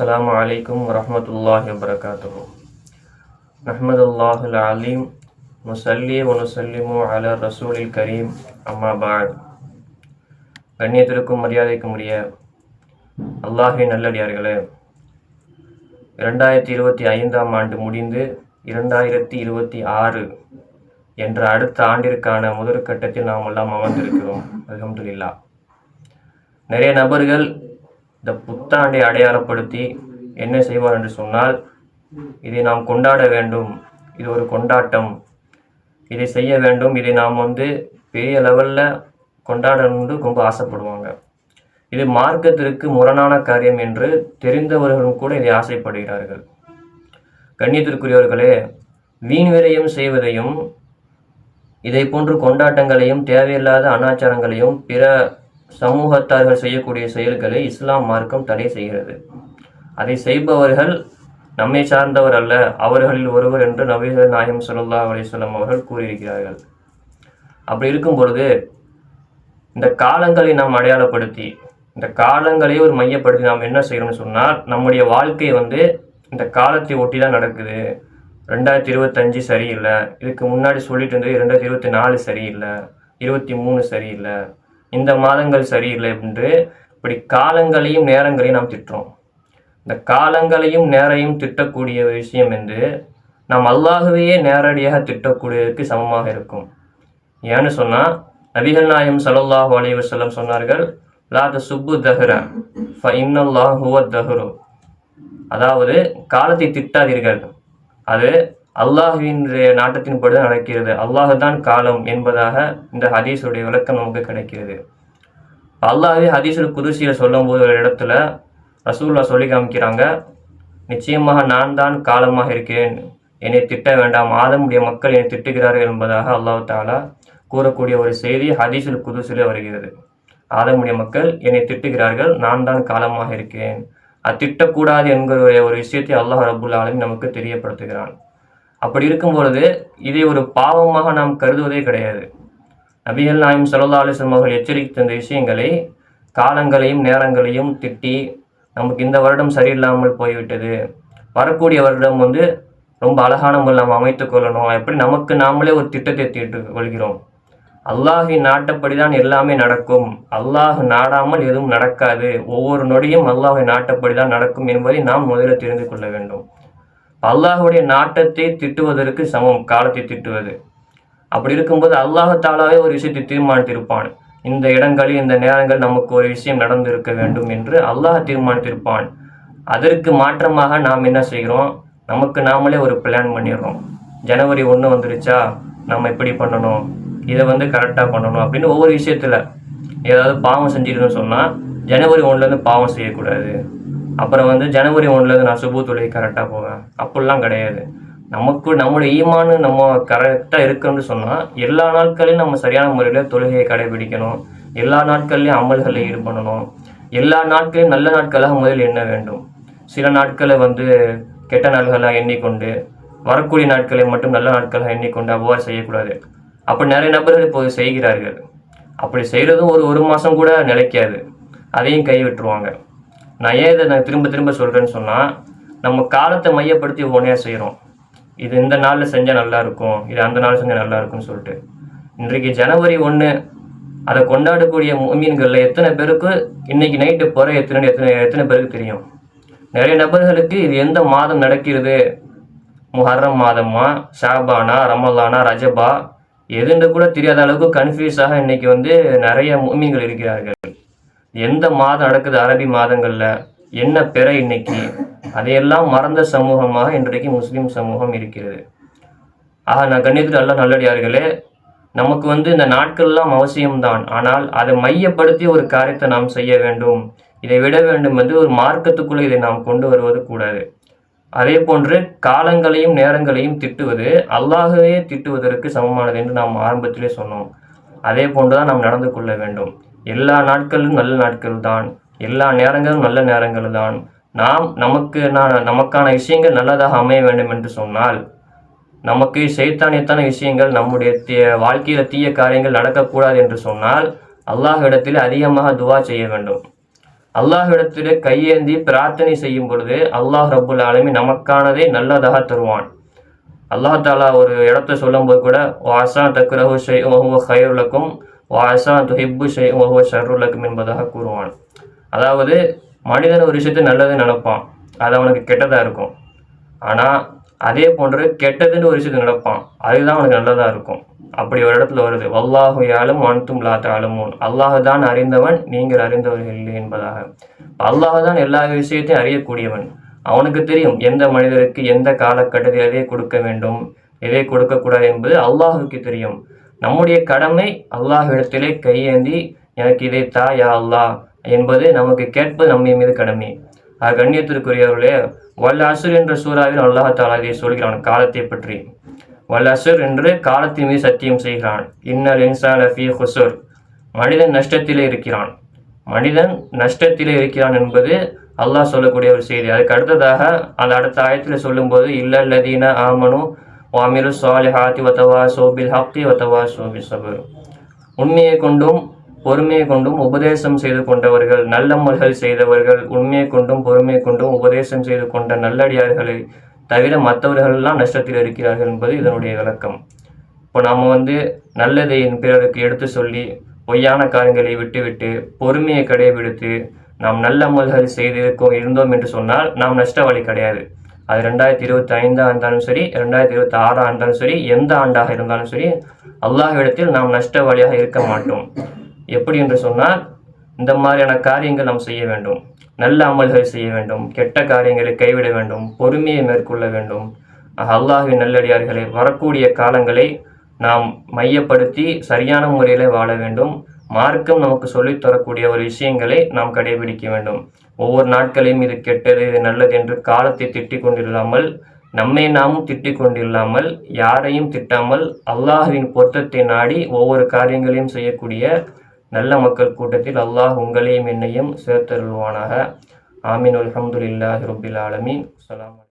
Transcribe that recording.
السلام عليكم ورحمة الله وبركاته نحمد الله العليم نصلي ونسلم على الرسول الكريم أما بعد கண்ணியத்திற்கும் மரியாதைக்கும் உரிய அல்லாஹின் நல்லடியார்களே இரண்டாயிரத்தி இருபத்தி ஐந்தாம் ஆண்டு முடிந்து இரண்டாயிரத்தி இருபத்தி ஆறு என்ற அடுத்த ஆண்டிற்கான முதற்கட்டத்தில் நாம் எல்லாம் அமர்ந்திருக்கிறோம் அல்ஹம்துலில்லா நிறைய நபர்கள் இந்த புத்தாண்டை அடையாளப்படுத்தி என்ன செய்வார் என்று சொன்னால் இதை நாம் கொண்டாட வேண்டும். இது ஒரு கொண்டாட்டம். இதை செய்ய வேண்டும். இதை நாம் வந்து பெரிய லெவலில் கொண்டாடணும்னு ரொம்ப ஆசைப்படுவாங்க. இது மார்க்கத்திற்கு முரணான காரியம் என்று தெரிந்தவர்களும் கூட இதை ஆசைப்படுகிறார்கள். கண்ணியத்திற்குரியவர்களே வீண் விரயம் செய்வதையும் இதை போன்று கொண்டாட்டங்களையும் தேவையில்லாத அனாச்சாரங்களையும் பிற சமூகத்தார்கள் செய்யக்கூடிய செயல்களை இஸ்லாம் மார்க்கம் தடை செய்கிறது. அதை செய்பவர்கள் நம்மை சார்ந்தவர் அல்ல அவர்களில் ஒருவர் என்று நபிகள் நாயம் ஸல்லல்லாஹு அலைஹி அவர்கள் கூறியிருக்கிறார்கள். அப்படி இருக்கும் பொழுது இந்த காலங்களை நாம் அடையாளப்படுத்தி இந்த காலங்களை ஒரு மையப்படுத்தி நாம் என்ன செய்யணும்னு சொன்னால் நம்முடைய வாழ்க்கை வந்து இந்த காலத்தை ஒட்டி தான் நடக்குது. ரெண்டாயிரத்தி இருபத்தஞ்சு சரியில்லை. இதுக்கு முன்னாடி சொல்லிட்டு இருந்தது ரெண்டாயிரத்தி இருபத்தி நாலு சரியில்லை. இருபத்தி மூணு சரியில்லை. இந்த மாதங்கள் சரியில்லை என்று இப்படி காலங்களையும் நேரங்களையும் நாம் திட்டுறோம். இந்த காலங்களையும் நேரையும் திட்டக்கூடிய விஷயம் என்று நாம் அல்லாகவே நேரடியாக திட்டக்கூடியதற்கு சமமாக இருக்கும். ஏன்னு சொன்னால் நபிகள் நாயம் சலல்லாஹ் வலைவர் செல்லம் சொன்னார்கள் லா சுப்பு தஹ்ர ஃப இன்னல்லாஹ் தஹ்ரு. அதாவது காலத்தை திட்டாதீர்கள். அது அல்லாஹுவின் நாட்டத்தின்படி தான் நடக்கிறது. அல்லாஹு தான் காலம் என்பதாக இந்த ஹதீஸுடைய விளக்கம் நமக்கு கிடைக்கிறது. அல்லாஹே ஹதீஸுல் குதிசியில் சொல்லும்போது ஒரு இடத்துல ரசூல்லா சொல்லி காமிக்கிறாங்க நிச்சயமாக நான் தான் காலமாக இருக்கிறேன் என்னை திட்ட வேண்டாம். ஆதமுடைய மக்கள் என்னை திட்டுகிறார்கள் என்பதாக அல்லாஹு தாலா கூறக்கூடிய ஒரு செய்தி ஹதீஸுல் குதுசிலே வருகிறது. ஆதமுடைய மக்கள் என்னை திட்டுகிறார்கள். நான் தான் காலமாக இருக்கிறேன் அது திட்டக்கூடாது என்கிற ஒரு விஷயத்தை அல்லாஹ் ரபுல் ஆலமீன் நமக்கு தெரியப்படுத்துகிறான். அப்படி இருக்கும் பொழுது இதை ஒரு பாவமாக நாம் கருதுவதே கிடையாது. நபிகள் நாயம் ஸல்லல்லாஹு அலைஹி அவர்கள் எச்சரித்த இந்த விஷயங்களை காலங்களையும் நேரங்களையும் திட்டி நமக்கு இந்த வருடம் சரியில்லாமல் போய்விட்டது. வரக்கூடிய வருடம் வந்து ரொம்ப அழகான முறையில் நாம் அமைத்துக் கொள்ளணும். எப்படி நமக்கு நாமளே ஒரு திட்டத்தை தீட்டு கொள்கிறோம். அல்லாஹின் நாட்டப்படி தான் எல்லாமே நடக்கும். அல்லாஹ் நாடாமல் எதுவும் நடக்காது. ஒவ்வொரு நொடியும் அல்லாஹின் நாட்டப்படி தான் நடக்கும் என்பதை நாம் முதலில் தெரிந்து கொள்ள வேண்டும். அல்லாஹுடைய நாட்டத்தை திட்டுவதற்கு சமம் காலத்தை திட்டுவது. அப்படி இருக்கும்போது அல்லாஹ் தாலாவே ஒரு விஷயத்தை தீர்மானித்திருப்பான். இந்த இடங்களில் இந்த நேரங்கள் நமக்கு ஒரு விஷயம் நடந்திருக்க வேண்டும் என்று அல்லாஹ் தீர்மானித்திருப்பான். அதற்கு மாற்றமாக நாம் என்ன செய்கிறோம்? நமக்கு நாமளே ஒரு பிளான் பண்ணிடுறோம். ஜனவரி ஒன்று வந்துருச்சா? நம்ம இப்படி பண்ணணும். இதை வந்து கரெக்டாக பண்ணணும் அப்படின்னு ஒவ்வொரு விஷயத்தில். ஏதாவது பாவம் செஞ்சிருந்தோம்னு சொன்னால் ஜனவரி ஒன்றுலேருந்து பாவம் செய்யக்கூடாது. அப்புறம் வந்து ஜனவரி ஒன்றுலேருந்து நான் சுபு தொழில் கரெக்டாக போவேன். அப்படிலாம் கிடையாது. நமக்கு நம்மளுடைய ஈமானு நம்ம கரெக்டாக இருக்குன்னு சொன்னால் எல்லா நாட்களையும் நம்ம சரியான முறையில் தொழுகையை கடைபிடிக்கணும். எல்லா நாட்கள்லையும் அமல்களில் ஈடுபடணும். எல்லா நாட்களையும் நல்ல நாட்களாக முதலில் எண்ண வேண்டும். சில நாட்களை வந்து கெட்ட நாட்களாக எண்ணிக்கொண்டு வரக்கூடிய நாட்களை மட்டும் நல்ல நாட்களாக எண்ணிக்கொண்டு அவ்வாறு செய்யக்கூடாது. அப்படி நிறைய நபர்கள் இப்போது செய்கிறார்கள். அப்படி செய்கிறதும் ஒரு ஒரு மாதம் கூட நிலைக்காது. அதையும் கை விட்டுருவாங்க நான் ஏன் இதை நான் திரும்ப திரும்ப சொல்கிறேன்னு சொன்னால் நம்ம காலத்தை மையப்படுத்தி ஒவ்வொன்றையாக செய்கிறோம் இது இந்த நாளில் செஞ்சால் நல்லாயிருக்கும் இது அந்த நாள் செஞ்சால் நல்லா இருக்கும்னு சொல்லிட்டு. இன்றைக்கு ஜனவரி ஒன்று அதை கொண்டாடக்கூடிய மீன்களில் எத்தனை பேருக்கு இன்னைக்கு நைட்டு போகிற எத்தனை எத்தனை எத்தனை பேருக்கு தெரியும்? நிறைய நபர்களுக்கு இது எந்த மாதம் நடக்கிறது? முஹர்ரம் மாதமா ஷாபானா ரமலானா ரஜபா எதுன்னு கூட தெரியாத அளவுக்கு கன்ஃபியூஸாக இன்னைக்கு வந்து நிறைய மூமின்கள் இருக்கிறார்கள். எந்த மாதம் நடக்குது அரபி மாதங்களில்? என்ன பெற இன்னைக்கு? அதையெல்லாம் மறந்த சமூகமாக இன்றைக்கு முஸ்லீம் சமூகம் இருக்கிறது. ஆக நான் கண்ணியத்தில் எல்லாம் நல்லடியார்களே நமக்கு வந்து இந்த நாட்கள்லாம் அவசியம்தான். ஆனால் அதை மையப்படுத்தி ஒரு காரியத்தை நாம் செய்ய வேண்டும். இதை விட வேண்டும் என்று ஒரு மார்க்கத்துக்குள்ளே இதை நாம் கொண்டு வருவது கூடாது. அதே போன்று காலங்களையும் நேரங்களையும் திட்டுவது அல்லாஹவே திட்டுவதற்கு சமமானது என்று நாம் ஆரம்பத்திலே சொன்னோம். அதே போன்றுதான் நாம் நடந்து கொள்ள வேண்டும். எல்லா நாட்களும் நல்ல நாட்கள் தான் எல்லா நேரங்களும் நல்ல நேரங்கள் தான் நாம் நமக்கு நான் நமக்கான விஷயங்கள் நல்லதாக அமைய வேண்டும் என்று சொன்னால் நமக்கு சைத்தானியத்தான விஷயங்கள் நம்முடைய தீய வாழ்க்கையில் தீய காரியங்கள் நடக்கக்கூடாது என்று சொன்னால் அல்லாஹ் இடத்தில் அதிகமாக துவா செய்ய வேண்டும். அல்லாஹ்விடத்திலே கையேந்தி பிரார்த்தனை செய்யும் பொழுது அல்லாஹ் ரபுல் ஆலமி நமக்கானதை நல்லதாக தருவான். அல்லாஹ் தாலா ஒரு இடத்த சொல்லும்போது கூட வாசா தக்ரஹு ஷை ஒஹுவ வாசா துஹிப்பு ஷை ஒஹுவ ஷர்ருலக்கும் என்பதாக கூறுவான் அதாவது மனிதன் ஒரு விஷயத்தை நல்லது நடப்பான் அது அவனுக்கு கெட்டதாக இருக்கும். ஆனால் அதே போன்று கெட்டதுன்னு ஒரு விஷயத்தை நடப்பான் அதுதான் அவனுக்கு நல்லதாக இருக்கும். அப்படி ஒரு இடத்துல வருது. வல்லாஹு யாலும் அன்தும் லா தாலுமூன் தான் அறிந்தவன் நீங்கள் அறிந்தவர்கள் இல்லை என்பதாக. அல்லாஹ் தான் எல்லா விஷயத்தையும் அறியக்கூடியவன். அவனுக்கு தெரியும் எந்த மனிதருக்கு எந்த காலகட்டத்தில் எதை கொடுக்க வேண்டும் எதை கொடுக்கக்கூடாது என்பது அல்லாஹுக்கு தெரியும். நம்முடைய கடமை அல்லாஹிடத்திலே கையேந்தி எனக்கு இதை தா யா அல்லாஹ் என்பது நமக்கு கேட்பது நம்மை மீது கடமை. ஆக கண்ணியத்திற்குரியவர்களே வல்ல அசுர் என்ற சூறாவில் அல்லாஹ் இதை சொல்கிறான் காலத்தை பற்றி. வல்ல அசுர் என்று காலத்தின் மீது சத்தியம் செய்கிறான். இன்னல் இன்சான் அஃபி ஹுசுர் மனிதன் நஷ்டத்திலே இருக்கிறான். மனிதன் நஷ்டத்திலே இருக்கிறான் என்பது அல்லாஹ் சொல்லக்கூடிய ஒரு செய்தி. அதுக்கு அடுத்ததாக அந்த அடுத்த ஆயத்தில் சொல்லும்போது இல்லல்லதீன ஆமனும் வாமிரு சாலிஹாத்தி வத்தவா சோபில் ஹப்தி வத்தவா சோபி சபர் உண்மையை கொண்டும் பொறுமையை கொண்டும் உபதேசம் செய்து கொண்டவர்கள் நல்லமல்கள் செய்தவர்கள் உண்மையை கொண்டும் பொறுமையை கொண்டும் உபதேசம் செய்து கொண்ட நல்லடியார்களை தவிர மற்றவர்கள்லாம் நஷ்டத்தில் இருக்கிறார்கள் என்பது இதனுடைய விளக்கம். இப்போ நாம் வந்து நல்லதை பிறருக்கு எடுத்து சொல்லி பொய்யான காரியங்களை விட்டுவிட்டு பொறுமையை கடைபிடித்து நாம் நல்ல அமல்கள் செய்திருக்கோம் இருந்தோம் என்று சொன்னால் நாம் நஷ்டவாளி கிடையாது. அது ரெண்டாயிரத்தி இருபத்தி ஐந்தாக இருந்தாலும் சரி ரெண்டாயிரத்தி இருபத்தி ஆறாக இருந்தாலும் சரி எந்த ஆண்டாக இருந்தாலும் சரி அல்லாஹ்விடத்தில் நாம் நஷ்டவாளியாக இருக்க மாட்டோம். எப்படி என்று சொன்னால் இந்த மாதிரியான காரியங்கள் நாம் செய்ய வேண்டும். நல்ல அமல்கள் செய்ய வேண்டும். கெட்ட காரியங்களை கைவிட வேண்டும். பொறுமையை மேற்கொள்ள வேண்டும். அல்லாஹின் நல்லடியார்களை வரக்கூடிய காலங்களை நாம் மையப்படுத்தி சரியான முறையில் வாழ வேண்டும். மார்க்கம் நமக்கு சொல்லித் தரக்கூடிய ஒரு விஷயங்களை நாம் கடைபிடிக்க வேண்டும். ஒவ்வொரு நாட்களையும் இது கெட்டது இது நல்லது என்று காலத்தை திட்டிக் கொண்டிருக்காமல் நம்மை நாமும் திட்டிக் கொண்டில்லாமல் யாரையும் திட்டாமல் அல்லாஹுவின் பொருத்தத்தை நாடி ஒவ்வொரு காரியங்களையும் செய்யக்கூடிய நல்ல மக்கள் கூட்டத்தில் அல்லாஹ் உங்களையும் என்னையும் சேர்த்தருள்வானாக. ஆமீன். அலமதுல்லாஹி ரபில் ஆலமீன். சலாம்